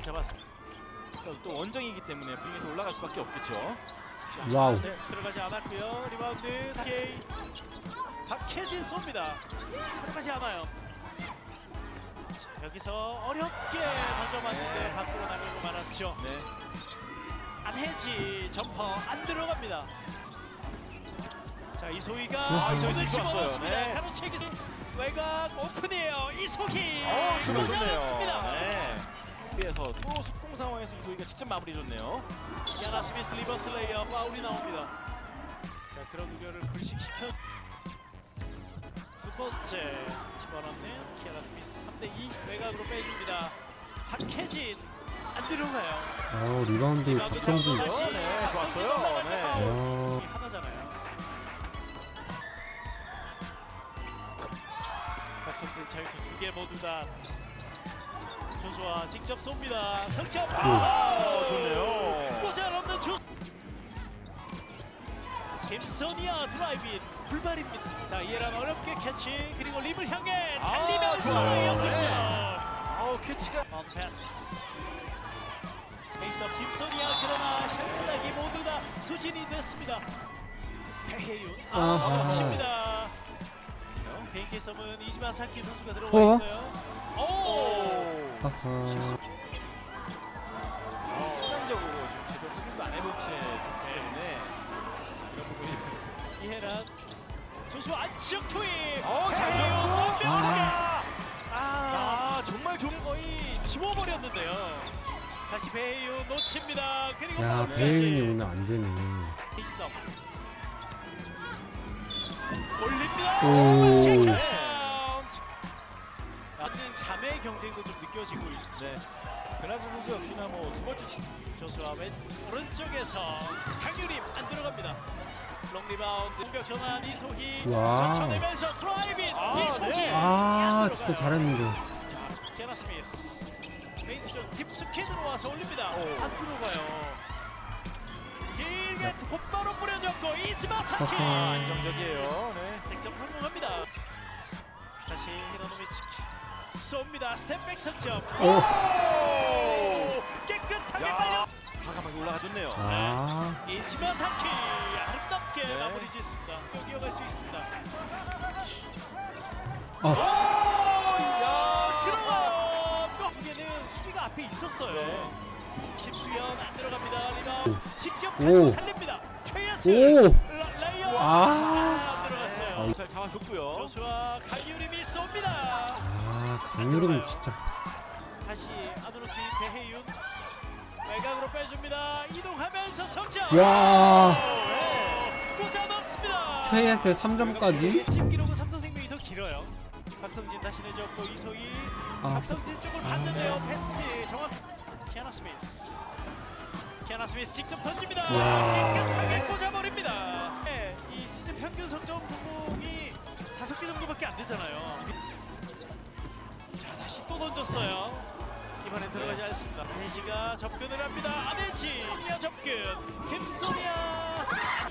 리바운드 잡았습니다. 또 원정이기 때문에 분위기도 올라갈 수밖에 없겠죠. 자, 와우. 네, 들어가지 않았고요. 리바운드 박케이 박혜진 쏩니다. 들어가지 않아요. 자, 여기서 어렵게 던져봤는데 네. 밖으로 나가고 말았죠. 네. 안혜지 점퍼 안 들어갑니다. 자 이소희가 아, 손을 이소희 좋았어요. 집어넣습니다. 네. 가로채기 외곽 오픈이에요. 이소희 어, 좋네요. 잘 네. 뒤에서 또 속공 상황에서 이소희가 직접 마무리해줬네요. 야나 스미스 리버스 레이어 파울이 나옵니다. 자 그런 우려를 불식시켜 두 번째 집어넣는 키아나 스미스 3대2 외곽으로 빼줍니다. 박혜진 안 들어가요. 어 리바운드 박성준. 다시 네, 박성준 좋았어요. 때 네. 파울. 어. 이 하나잖아요. 박성준 자유투 두개 모두 다 조수아 직접 쏩니다. 석점. 아, 좋네요. 꼬잘 없는 조. 김선이야 드라이빙 불발입니다. 자 이해란 어렵게 캐치 그리고 립을 향해 아, 달리면서 좋아요. 역득점. 네. 아우 캐치가 온 패스. 페이스업 김선이야 그러나 샤클락이 모두 다 수진이 됐습니다. 배혜윤. 아 칩니다. 비행기 썸은 이지마 사키 선수가 들어가 어? 있어요. 오. 하하. 아, 순간적으로 지금 제대로 확인도 안 해본 채 때문에 이런 부분이 이해란 조수 안쪽 투입. 어, 잘 배혜윤 넣고. 완벽하게. 아. 정말 좋은 을 거의 지워버렸는데요. 다시 배혜윤 놓칩니다. 그리고 야 마무리까지. 배윤이 오늘 안 되네. 페이스업. 올립니다. 오. 카운트. 완전 자매 경쟁도 좀 느껴지고 있습니다. 네. 베나즈 선수 역시나 뭐 두 번째 시- 조수아 왼 오른쪽에서 강유림 안 들어갑니다. 롱 리바운드 공격 전환 이소희 와우. 젖혀내면서 드라이빙 아, 이소희 네. 아 안 진짜 들어가요. 잘했는데. 자, 케나 스미스 페인트 좀 깊숙이 들어와서 올립니다. 오. 안 들어가요. 길게 곧바로 뿌려졌고 이즈마사키 아하. 안정적이에요. 네. 득점 성공합니다. 쏩니다. 스텝백 석점. 오. 오! 깨끗하게 야. 빨려. 과감하게 올라가줬네요. 아. 이즈마사키 아름답게 네. 마무리 짓습니다. 이어갈 수 있습니다. 어. 야 들어가. 뼈에는 수비가 앞에 있었어요. 네. 김수현 안 들어갑니다. 리바운드 직접 오. 가지고 달립니다. 최야스 오. 라- 레이어 아. 아. 네. 잘 잡아줬고요. 조수아 강유림이 쏩니다. 아 강유림 진짜. 다시 아드노키 배혜윤 외곽으로 빼줍니다. 이동하면서 석점. 야. 네. 꽂아 넣습니다. 최예슬 3점까지. 팀 기록은 삼성생명이 더 길어요. 박성진 다시 내줬고 이소희 아 박성진 쪽을 봤는데요. 패스 정확. 키아나 스미스. 키아나 스미스 직접 던집니다. 야. 깨끗하게 꽂아버립니다. 네, 평균 석점 성공이 다섯 개 정도밖에 안 되잖아요. 자 다시 또 던졌어요. 이번엔 들어가지 않습니다. 아네지가 접근을 합니다. 아네지 소니아 접근. 김소니아.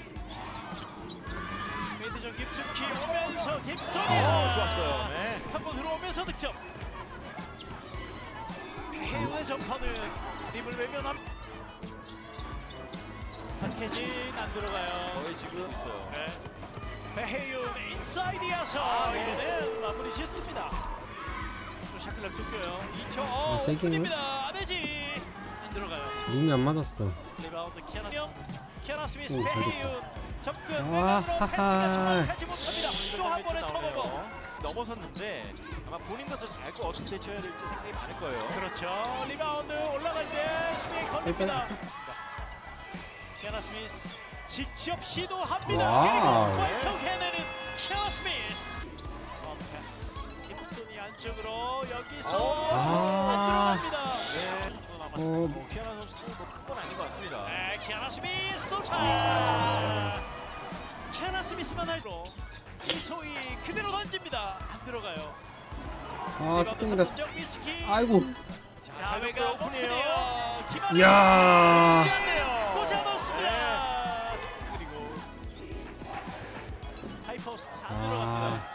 메이드전 깊숙이 오면서 김소니아. 어, 좋았어요. 네. 한번 들어오면서 득점. 배우의 점퍼는 립을 외면함. 박혜진 안 들어가요. 거의 지금 있어요. 네. 배혜윤 인사이드여서 아, 네. 이번엔 마무리 짓습니다. 또 샤클락 쫓겨요. 2초 아, 어, 세게 오픈입니다. 아내지 안 들어가요. 림이 안 맞았어. 리바운드 키아나 명 키아나 스미스 오, 잘 배혜윤 접근 와, 외곽으로 패스가 하하. 정확하지 못합니다. 또 한 번의 턴오버. 넘어섰는데 아마 본인도 더잘 알고 어떻게 대처해야 될지 생각이 많을 거예요. 그렇죠. 리바운드 올라갈 때 수비에 걸립니다. 키아나 스미스 직접 시도합니다. 와우. 그리고 완성해내는 키아나 스미스. 어. 김순이 안쪽으로 여기서 아. 안 들어갑니다. 네. 어뭐 키아나 선수도 뭐큰건 아닌 것 같습니다. 네, 키아나 스미스 돌파. 아. 키아나 스미스만 할수 이소희 그대로 던집니다. 안 들어가요. 아. 정미스키. 아이고. 자, 외곽 오픈이에요. 오픈이에요. 김한나. 야. 시한데요. 꽂아 넣습니다. 안 들어갑니다. 아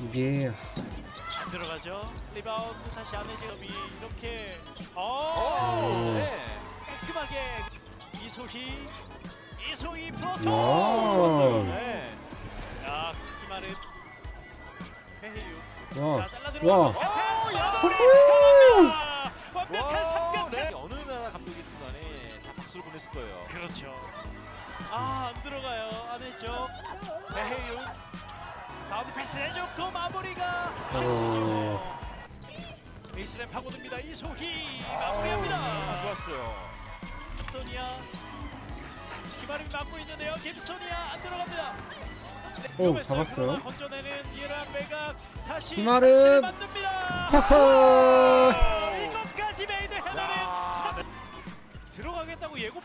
이게 안 들어가죠. 리바운드 다시 안혜지업이 이렇게 오, 어 네. 깔끔하게 이소희 이소희 와. 좋았어요. 네. 야 이말은 배혜유 와. 자 잘라 들어가 와. 패스 호호. 완벽한 와, 삼각 네. 어느 나라 감독이든 간에 다 박수를 보냈을 거예요. 그렇죠 아 안 들어가요 안 했죠 배혜유 바운드 패스 해줬고 마무리가 어. 베이스라인 파고듭니다 이소희 마무리합니다 아, 좋았어요. 김소니아 기마름이 막고 있는데요 김소니아 안 들어갑니다 오. 잡았어요. 건져내는 이해란 매각 다시. 다시를 만듭니다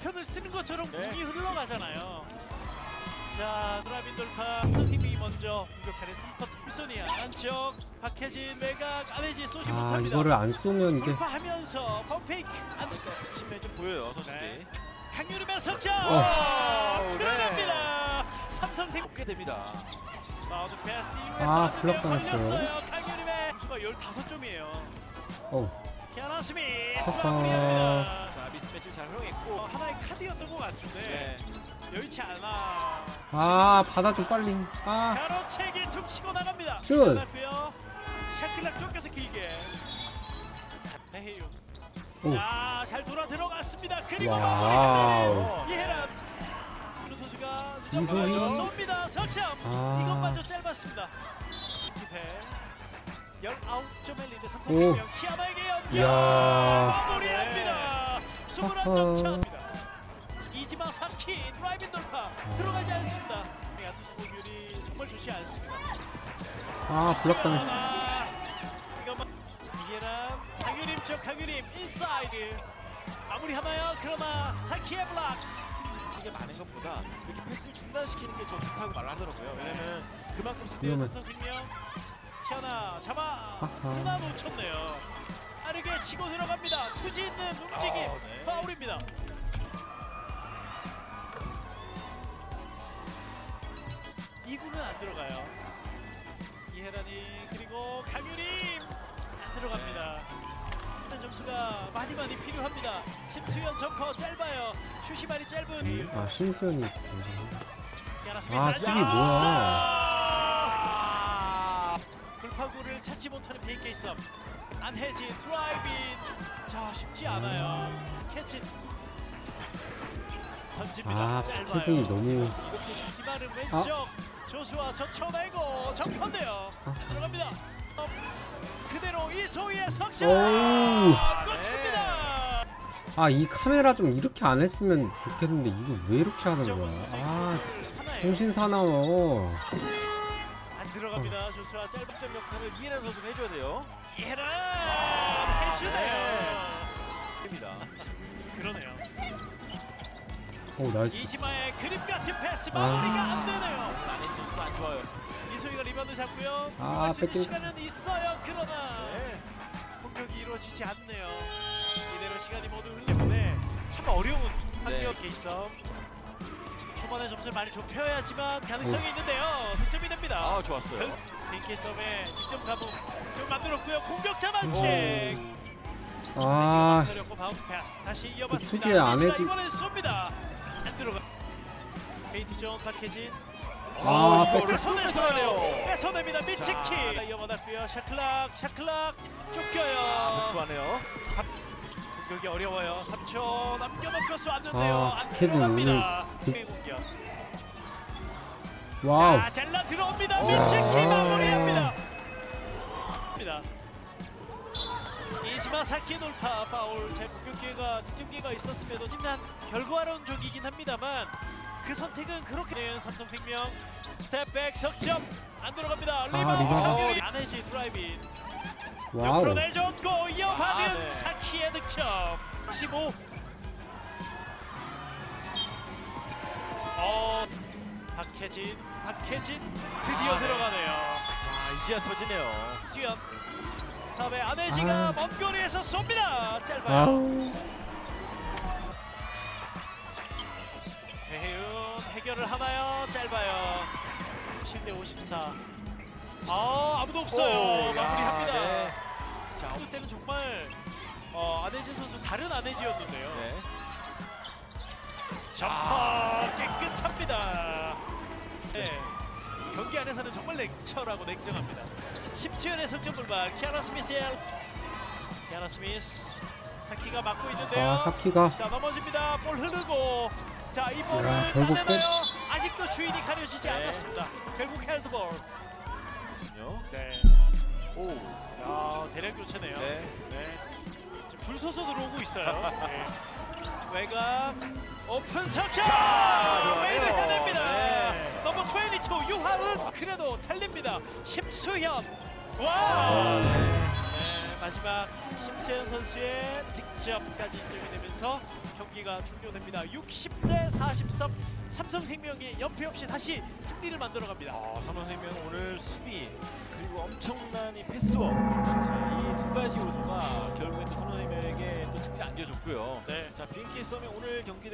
편을 쓰는 것처럼 네. 공이 흘러가잖아요 자 드라빈 돌파 팀이 먼저 공격하는 3쿼터 김소니아 안쪽 박혜진 매각 안혜지 쏘지 아 못합니다 이거를 안 쏘면 이제 돌파하면서 펌페이크 안 그러니까 지침에 좀 보여요 선수들이. 네. 강유림의 석점 어. 와, 들어갑니다 삼성생 먹게 됩니다. 마우드 패스 이후에 아, 블럭 당했어요. 강유림의 점수가 15점이에요 어 키아나 스미스 하하. 마무리합니다 자 미스 매치를 잘 활용했고. 어, 하나의 카드였던 것 같은데 네. 여의치 않아 아 받아줘 빨리 아 가로채기 툭 치고 나갑니다 슛. 샤클락 쫓겨서 길게 오. 자 잘 돌아 들어갔습니다 그리고 와우. 그 선수가 이소희. 쏩니다 석점 아. 이것마저 짧았습니다 기패 19점의 리드 오. 삼성생명 키아나에게 연결! 이야. 마무리합니다. 21점 차입니다. 이지마 3키 드라이빙 돌파! 들어가지 않습니다. 같은 스포율이 정말 좋지 않습니다. 아 블락 당했어. 아, 이해란 강유림 쪽 강유림 인사이드. 마무리 하나요? 그러나 사키의 블락. 이게 많은 것보다 이렇게 패스를 중단시키는 게 더 좋다고 말을 하더라고요. 왜냐면 그만큼 위험해. 삼성생명 키아나 잡아. 쓰나 놓쳤네요. 빠르게 치고 들어갑니다. 투지 있는 움직임. 아, 네. 파울입니다. 이구는 안 들어가요. 이혜란이 그리고 강유림. 안 들어갑니다. 일단 점수가 많이 많이 필요합니다. 심수현 점퍼 짧아요. 슛이 많이 짧은. 아 심수현이 아, 수비 안쪽! 뭐야. 아! 돌파구를 찾지 못하는 비행기 썸 안혜진 드라이빙. 자 쉽지 않아요. 캐치 던집니다. 아 짧아요. 패킹이 너무 기마른 왼쪽. 조수아 젖혀내고 정편돼요. 아. 들어갑니다. 어, 그대로 이소희의 석점! 오우. 꽂힙니다. 아 이 카메라 좀 이렇게 안 했으면 좋겠는데 이거 왜 이렇게 하는 거야? 아 정신 사나워. 안 들어갑니다 조수아 짧은 득점 역할을 이해란 선수가 해줘야 돼요. 예란 아, 해주네요 됩니다. 그러네요 오 나이스 이지마의 그림 같은 패스 아. 마무리가 안 되네요. 안혜 선수가 안 좋아요. 이소희가 리바운드 잡고요. 아, 수 뺏긴- 시간은 있어요. 그러나 네. 공격이 이루어지지 않네요. 이대로 시간이 모두 흘리는데 참 어려운 네. 게이썸. 초반에 점수를 많이 좁혀야지만 가능성이 있는데요. 아 좋았어요. 빈케 썸의 득점 가공 좀 만들었고요. 공격 자만책. 아고 바운드 패스 다시 이어봤습니다. 특유의 안 이지가 해지- 이번엔 쏩니다. 안 들어가. 페이트 존 박혜진. 아, 뺏겼- 쑥 뺏어가네요. 뺏어냅니다. 미치키. 이어받았고요. 샤클락, 샤클락 쫓겨요. 복수하네요. 공격이 어려워요. 3초 남겨놓고 쏘았는데요. 아, 안 들어갑니다. 그- 공격. 와우 자, 잘라 들어옵니다. 오. 미치키 야. 마무리합니다. 입니다. 이지마 사키 돌파 파울 제 공격 기회가 득점 기회가 있었음에도 심한 결과론적이긴 합니다만 그 선택은 그렇게 된 삼성생명 스텝백 석점 안 들어갑니다. 리바운드 리바운드. 안혜지 드라이빙 옆으로 와우 내줬고 이어받은 아, 네. 사키의 득점 15 어 박혜진 박혜진 드디어 아, 네. 들어가네요. 아 이제야 터지네요. 수연 다음에 안혜지가 아. 먼 거리에서 쏩니다. 짧아요. 아우 배혜윤 해결을 하나요? 짧아요. 7대 54. 아 아무도 없어요. 오, 야, 마무리합니다. 네. 자, 어느 때는 정말 어, 안혜진 선수 다른 안혜지였는데요. 네. 점퍼 깨끗합니다. 네. 경기 안에서는 정말 냉철하고 냉정합니다. 심수현의 석점 불발 키아나 스미스의 키아나 스미스 사키가 막고 있는데요. 아 사키가 자 넘어집니다. 볼 흐르고 자 이 볼을 야, 결국 따내나요? 아직도 주인이 가려지지 네. 않았습니다. 결국 헬드볼. 네. 오. 야 대량 교체네요. 네. 네. 지금 줄 서서 들어오고 있어요. 네. 외곽 오픈 석점. 메이드 해냅니다. 네. 넘버 22 유하은 그래도 달립니다. 심수현 아, 와. 네, 마지막 심수현 선수의 득점까지 인정이 되면서 경기가 종료됩니다. 60대 43 삼성생명이 연패 없이 다시 승리를 만들어갑니다. 아, 삼성생명 오늘 수비 그리고 엄청난 이 패스워 이두 가지 요소가 결국엔 또 삼성생명에게 또 승리를 안겨줬고요. 네. 자 비행기 썸의 오늘 경기대